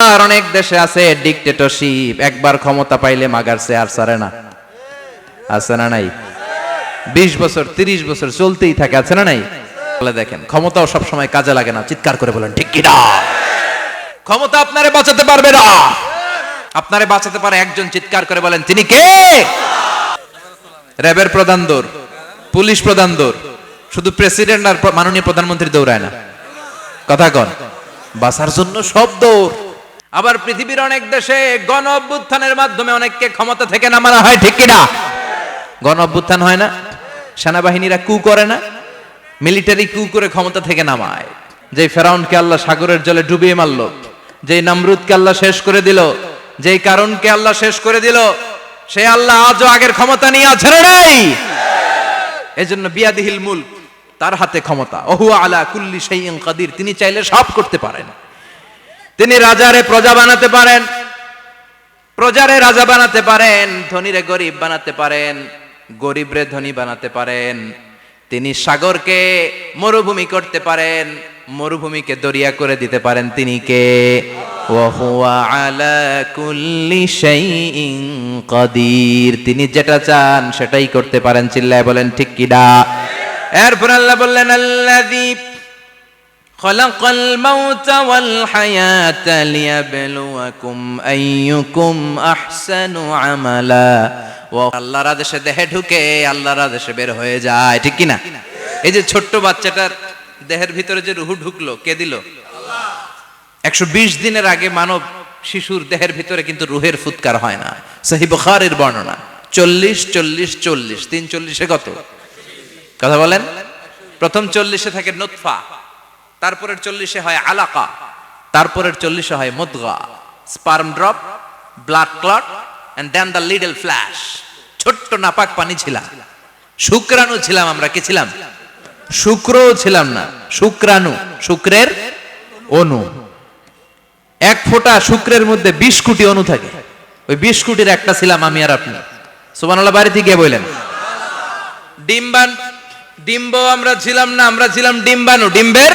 আর অনেক দেশে আছে ডিকটেটরশিপ একবার ক্ষমতা পাইলে মাগারছে আর সারে না। আছে না নাই? বিশ বছর, তিরিশ বছর চলতেই থাকে, আছে না নাই? বলে দেখেন, ক্ষমতাও সব সময় কাজে লাগে না। চিৎকার করে বলেন, ঠিক কিনা? ক্ষমতা আপনারে বাঁচাতে পারবে না। আপনারে বাঁচাতে পারে একজন চিৎকার করে বলেন, তিনি কে? র্যাবের প্রধান দৌড় পুলিশ প্রধান দৌড় শুধু প্রেসিডেন্ট আর মাননীয় প্রধানমন্ত্রী দৌড়ায় না। কথা কন, বাঁচার জন্য সব দৌড় আবার পৃথিবীর অনেক দেশে গণ অভ্যুত্থানের মাধ্যমে অনেককে ক্ষমতা থেকে নামানো হয়, ঠিক কিনা? গণ অভ্যুত্থান হয় না। সেনাবাহিনীরা কু করে না। মিলিটারি কু করে ক্ষমতা থেকে নামায়। যে ফেরাউনকে আল্লাহ সাগরের জলে ডুবিয়ে মারলো যে নামরুদকে আল্লাহ শেষ করে দিল, যেই কারণকে আল্লাহ শেষ করে দিল, সে আল্লাহ আজও আগের ক্ষমতা নিয়ে আছে নাই? এজন্য বিয়াদিহিল মুল তার হাতে ক্ষমতা। ওহু আলা কুল্লি শাইইন কাদির, তিনি চাইলে সব করতে পারেন। তিনি রাজারে প্রজা বানাতে পারেন। প্রজারে রাজা বানাতে পারেন, ধনীরে গরিব বানাতে পারেন, গরিবরে ধনী বানাতে পারেন। তিনি সাগরকে মরুভূমি করতে পারেন, মরুভূমিকে দরিয়া করে দিতে পারেন তিনি কে? কাদির। তিনি যেটা চান সেটাই করতে পারেন, চিল্লায় বলেন, ঠিক কিনা এরপর আল্লাহ বললেন, আল্লাযী خلق الموت والحياة ليبلوكم أيكم أحسن عملا ও আল্লাহর আদেশে দেহে ঢুকে আল্লাহর আদেশে বের হয়ে যায় ঠিক কি না এই যে ছোট্ট বাচ্চাটার দেহের ভিতরে যে রুহু ঢুকলো কে দিল একশো বিশ দিনের আগে মানব শিশুর দেহের ভিতরে কিন্তু রুহের ফুৎকার হয় না সহি বুখারের বর্ণনা চল্লিশ চল্লিশ চল্লিশ তিন চল্লিশে কত কথা বলেন প্রথম চল্লিশে থাকে নোৎফা তারপরের চল্লিশে হয় আলাকা, তারপরের চল্লিশে হয় মুদগা, sperm drop, blood clot and then the little flesh ছোট্ট নাপাক পানি ছিলাম। শুক্রাণু ছিলাম আমরা, কি ছিলাম? শুক্রও ছিলাম না, শুক্রাণু, শুক্রের অনু এক ফোঁটা শুক্রের মধ্যে বিশ কোটি অনু থাকে। ওই বিশ কোটির একটা ছিলাম আমি আর আপনি। সুবানাল্লাহ বাড়িতে গিয়ে বললেন। ডিম্বান ডিম্ব আমরা ছিলাম না, আমরা ছিলাম ডিম্বাণু, ডিম্বের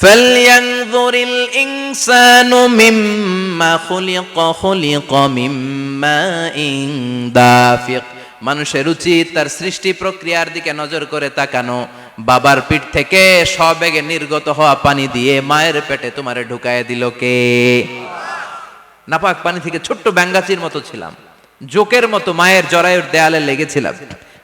فلينظر الإنسان مما خلق خلق من ماء دافق মানুষের উচিত তার সৃষ্টি প্রক্রিয়ার দিকে নজর করে তাকানো বাবার পিঠ থেকে সবেগে নির্গত হওয়া পানি দিয়ে মায়ের পেটে তোমারে ঢুকায় দিল কে নাপাক পানি থেকে ছোট্ট ব্যাঙ্গাচির মতো ছিলাম জোকের মতো মায়ের জরায়ুর দেয়ালে লেগেছিলাম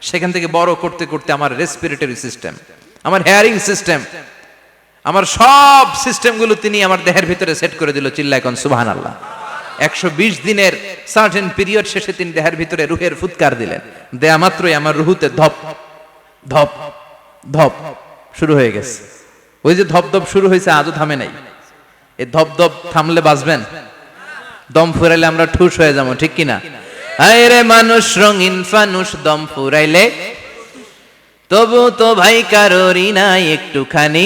সেখান থেকে বড় করতে করতে আমার রেসপিরেটরি সিস্টেম আমার হেয়ারিং সিস্টেম আমার সব সিস্টেমগুলো তিনি আমার দেহের ভিতরে সেট করে দিল চিল্লা এখন সুবাহান আল্লাহ একশো বিশ দিনের সার্টেন পিরিয়ড শেষে তিনি দেহের ভিতরে রুহের ফুৎকার দিলেন। দেয়া মাত্রই আমার রুহুতে ধপ ধপ ধপ শুরু হয়ে গেছে। ওই যে ধপ ধপ শুরু হয়েছে, আজও থামে নাই। এই ধপ ধপ থামলে বাঁচবেন? দম ফুরাইলে আমরা ঠুস হয়ে যাব, ঠিক কিনা? হায় রে মানুষ, রঙিন ফানুষ, দম ফুরাইলে তবু তো ভাই কারোরই নাই একটুখানি।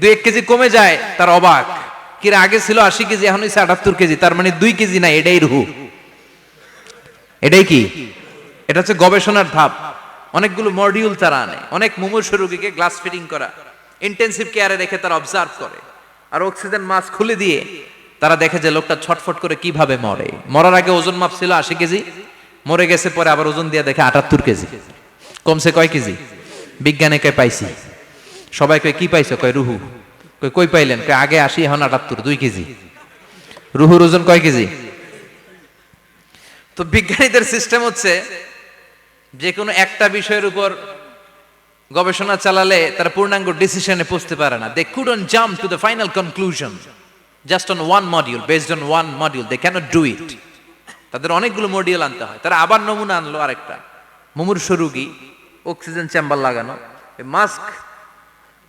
দুই এক কেজি কমে যায়, তার অবাক। কিরা, আগে ছিল আশি কেজি, এখন হয়েছে আটাত্তর কেজি, তার মানে দুই কেজি না এটাই রুহু। এটাই কি? এটা হচ্ছে গবেষণার ধাপ। অনেকগুলো মডিউল তারা আনে, অনেক মুমূর্ষ রোগীকে গ্লাস ফিটিং করা ইন্টেন্সিভ কেয়ারে রেখে তারা অবজার্ভ করে, আর অক্সিজেন মাস্ক খুলে দিয়ে তারা দেখে যে লোকটা ছটফট করে কীভাবে মরে। মরার আগে ওজন মাপ ছিল আশি কেজি, মরে গেছে পরে আবার ওজন দিয়ে দেখে আটাত্তর কেজি। কমছে কয় কেজি? বিজ্ঞানে কে পাইছি? সবাই কয়, কি পাইছো? কয়, রুহু। কই কই পাইলেন? কয়, আগে আশি, এখন আটাত্তর, দুই কেজি। রুহুর ওজন কয় কেজি? তো বিজ্ঞানীদের সিস্টেম হচ্ছে যে কোনো একটা বিষয়ের উপর গবেষণা চালালে তারা পূর্ণাঙ্গ ডিসিশনে পৌঁছতে পারে না। They couldn't jump to the final conclusion just on one module based on one module they can't do it তাদের অনেকগুলো মডিউল আনতে হয়। তারা আবার নমুনা আনলো আরেকটা। মুমূর্ষ রুগী অক্সিজেন চেম্বার লাগানো মাস্ক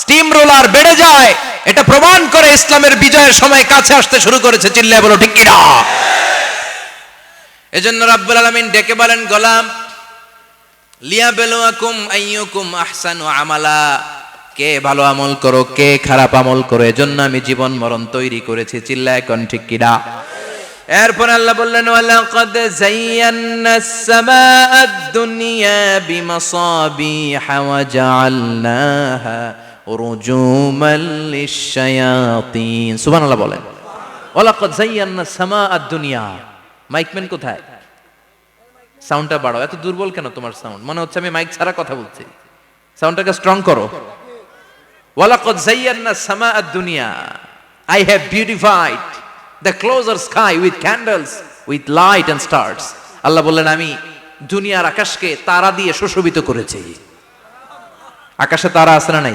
স্টিম রোলার বেড়ে যায়। এটা প্রমাণ করে ইসলামের বিজয়ের সময় কাছে আসতে শুরু করেছে, চিল্লায় বলো, ঠিক কিনা? এই জন্য রাব্বুল আলামিন ডেকে বলেন, গোলাম লিয়া বেলুয়াকুম আইয়ুকুম আহসানু আমালা। কে ভালো আমল করো, কে খারাপ আমল করো, এজন্য আমি জীবন মরণ তৈরি করেছি। চিল্লায় কোন, ঠিক কিনা? এরপর আল্লাহ বললেন ওয়ালা ওয়ালাকাদ যায়্যানাস সামাআদ দুনিয়া বিমাসাবিহা ওয়া জাআলনাহা বলেন। কোথায়? সাউন্ডটা এত দুর্বল কেন তোমার সাউন্ড? মনে হচ্ছে আমি মাইক কথা বলছি। সাউন্ডটাকে স্ট্রং করো। আদ-দুনিয়া I beautified candles light Allah বললেন, আমি দুনিয়ার আকাশকে তারা দিয়ে সুশোভিত করেছি। আকাশে তারা আছে না নাই?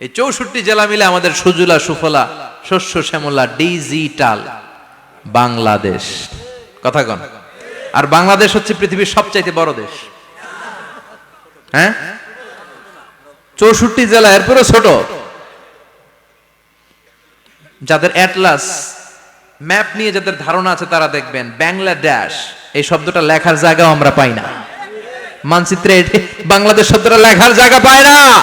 এই চৌষট্টি জেলা মিলে আমাদের সুজুলা, সুফলা, শস্য, শ্যামলা, ডিজিটাল বাংলাদেশ। কথা কন। আর বাংলাদেশ হচ্ছে পৃথিবীর সবচাইতে বড় দেশ। হ্যাঁ? চৌষট্টি জেলা এরপরে ছোট। যাদের অ্যাটলাস ম্যাপ নিয়ে যাদের ধারণা আছে তারা দেখবেন বাংলাদেশ। এই শব্দটা লেখার জায়গাও আমরা পাই না। মানচিত্রে বাংলাদেশ শব্দটা লেখার জায়গা পায় না।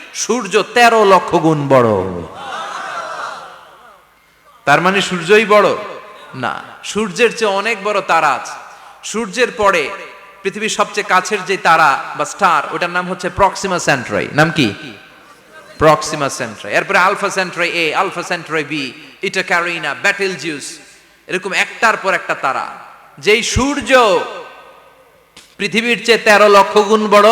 সূর্য তেরো লক্ষ গুণ বড়। তার মানে সূর্যই বড়? না, সূর্যের চেয়ে অনেক বড় তারা আছে। সূর্যের পরে পৃথিবীর সবচেয়ে কাছের যে তারা বা স্টার, ওটার নাম হচ্ছে প্রক্সিমা সেন্ট্রাই নাম কি? প্রক্সিমা সেন্ট্রাই এরপরে Alpha Centauri A, Alpha Centauri B Eta Carinae Betelgeuse, এরকম একটার পর একটা তারা। যেই সূর্য পৃথিবীর চেয়ে তেরো লক্ষ গুণ বড়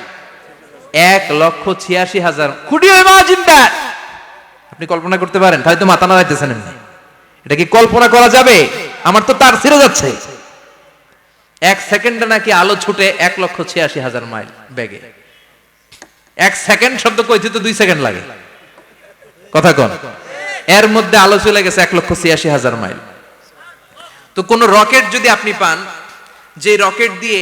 এক লক্ষ ছিয়াশি হাজার। আপনি কল্পনা করতে পারেন তাহলে তো মাথা নাড়াইতেছেন এমনি। এটা কি কল্পনা করা যাবে? আমার তো তার ছিঁড়ে যাচ্ছে। এক সেকেন্ডে নাকি আলো ছুটে এক লক্ষ ছিয়াশি হাজার মাইল বেগে। এক সেকেন্ড শব্দ কইতে তো দুই সেকেন্ড লাগে। কথা কন। এর মধ্যে আলো চলে গেছে এক লক্ষ ছিয়াশি হাজার মাইল। তো কোন রকেট যদি আপনি পান যে রকেট দিয়ে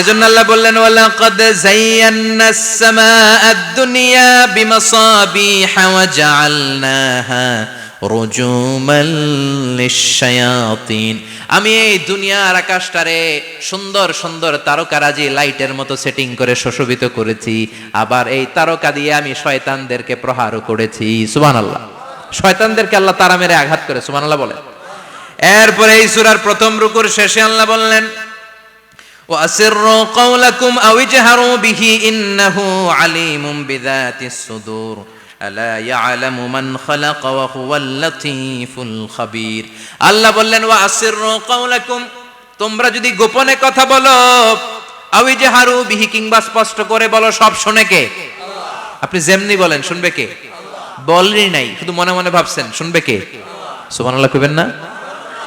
এজন্য আল্লাহ বললেন, ওয়ালাকাদ যায়্যানাস সামাআদ দুনিয়া বিমাসাবিহা ওয়া জাআলনাহা রুজুমান লিশ-শায়াতিন। আমি এই দুনিয়ার আকাশটারে সুন্দর সুন্দর তারকারাজি লাইটের মতো সেটিং করে সুশোভিত করেছি, আবার এই তারকা দিয়ে আমি শয়তানদেরকে প্রহারও করেছি। সুবহানাল্লাহ। শয়তানদেরকে আল্লাহ তারা মেরে আঘাত করে, সুবহানাল্লাহ বলে এরপরে এই সূরার প্রথম রুকুর শেষে আল্লাহ বললেন وأسروا قولكم أو اجهروا به إنه عليم بذات الصدور ألا يعلم من خلق وهو اللطيف الخبير আল্লাহ বললেন وأسروا قولكم তোমরা যদি গোপনে কথা বলো আও ইজহারু বিহি কিংবা স্পষ্ট করে বলো সব শুনে কে আপনি যেমনি বলেন শুনবে কে বলেনই নাই শুধু মনে মনে ভাবছেন শুনবে কে সুবহানাল্লাহ কইবেন না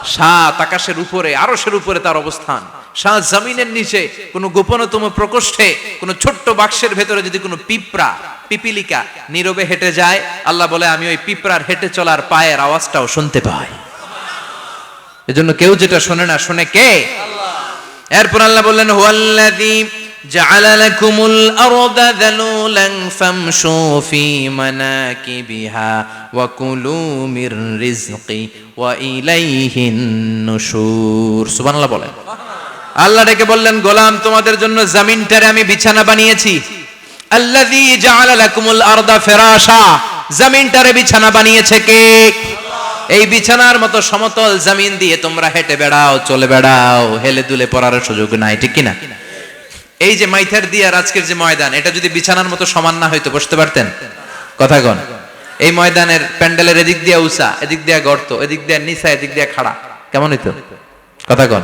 সাত আকাশের উপরে আরশের উপরে তার অবস্থান সাত জমিনের নিচে কোনো গোপনতম প্রকোষ্ঠে কোনো ছোট্ট বাক্সের ভেতরে যদি কোনো পিঁপড়া পিপিলিকা নীরবে হেঁটে যায় আল্লাহ বলে আমি ওই পিঁপড়ার হেঁটে চলার পায়ের আওয়াজটাও শুনতে পাই এজন্য কেউ যেটা শোনে না শুনে কে এরপর আল্লাহ বললেন হুয়াল্লাযী جعل لكم الأرض ذلولا فامشوا في مناكبها وكلوا من رزقي وإليه النشور سبحان الله বলেন আল্লাহ ডেকে বললেন, গোলাম, তোমাদের জন্য জমিনটারে আমি বিছানা বানিয়েছি। আল্লাযী বিছানা বানিয়েছে কে? এই বিছানার মতো সমতল দিয়ে তোমরা হেঁটে বেড়াও, চলে বেড়াও। হেলে দুলে পড়ার সুযোগ নাই, ঠিক কিনা? এই যে মাইথার দিয়ার আজকের যে ময়দান, এটা যদি বিছানার মতো সমান না হইতো, বসতে পারতেন? কথা কন। এই ময়দানের প্যান্ডেলের এদিক দিয়ে উষা এদিক দিয়ে গর্ত, এদিক দিয়ে নিচা, এদিক দিয়ে খাড়া। কেমন হইতো? কথা কন।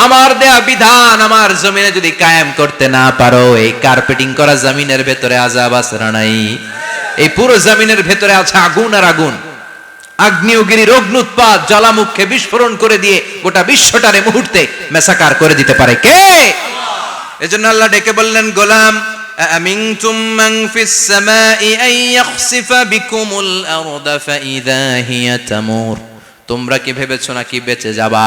আমার দেয়া বিধান আমার জমিনে যদি কায়েম করতে না পারো এই কার্পেটিং করা জমিনের ভেতরে আজাব আছে না নাই এই পুরো জমিনের ভেতরে আছে আগুন আর আগুন আগ্নেয়গিরির অগ্নুৎপাত জ্বালামুখে বিস্ফোরণ করে দিয়ে গোটা বিশ্বটারে মুহূর্তে মেসাকার করে দিতে পারে কে এজন্য আল্লাহ ডেকে বললেন গোলাম أأمنتم من في السماء أن يخسف بكم الأرض فإذا هي تمور তোমরা কি ভেবেছো নাকি বেঁচে যাবা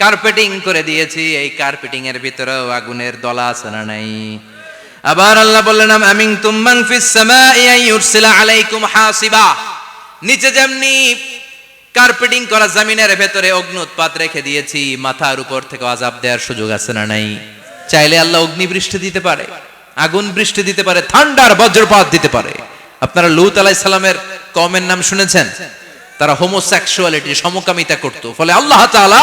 কার্পেটিং করে দিয়েছি, এই কার্পেটিং এর ভিতরেও আগুনের দলা আছে না নাই? আবার আল্লাহ বললেন আমিন তুম্মান ফিস সামাই ইউরসিলা আলাইকুম হাসিবা। নিচে যেমনি কার্পেটিং করা জমিনের ভেতরে অগ্নি উৎপাত রেখে দিয়েছি, মাথার উপর থেকে আজাব দেওয়ার সুযোগ আছে না নাই? চাইলে আল্লাহ অগ্নি বৃষ্টি দিতে পারে, আগুন বৃষ্টি দিতে পারে, ঠান্ডার বজ্রপাত দিতে পারে। আপনারা লুত আলাই সালামের কমের নাম শুনেছেন? তারা হোমোসেক্সুয়ালিটি সমকামিতা করত। ফলে আল্লাহ তাআলা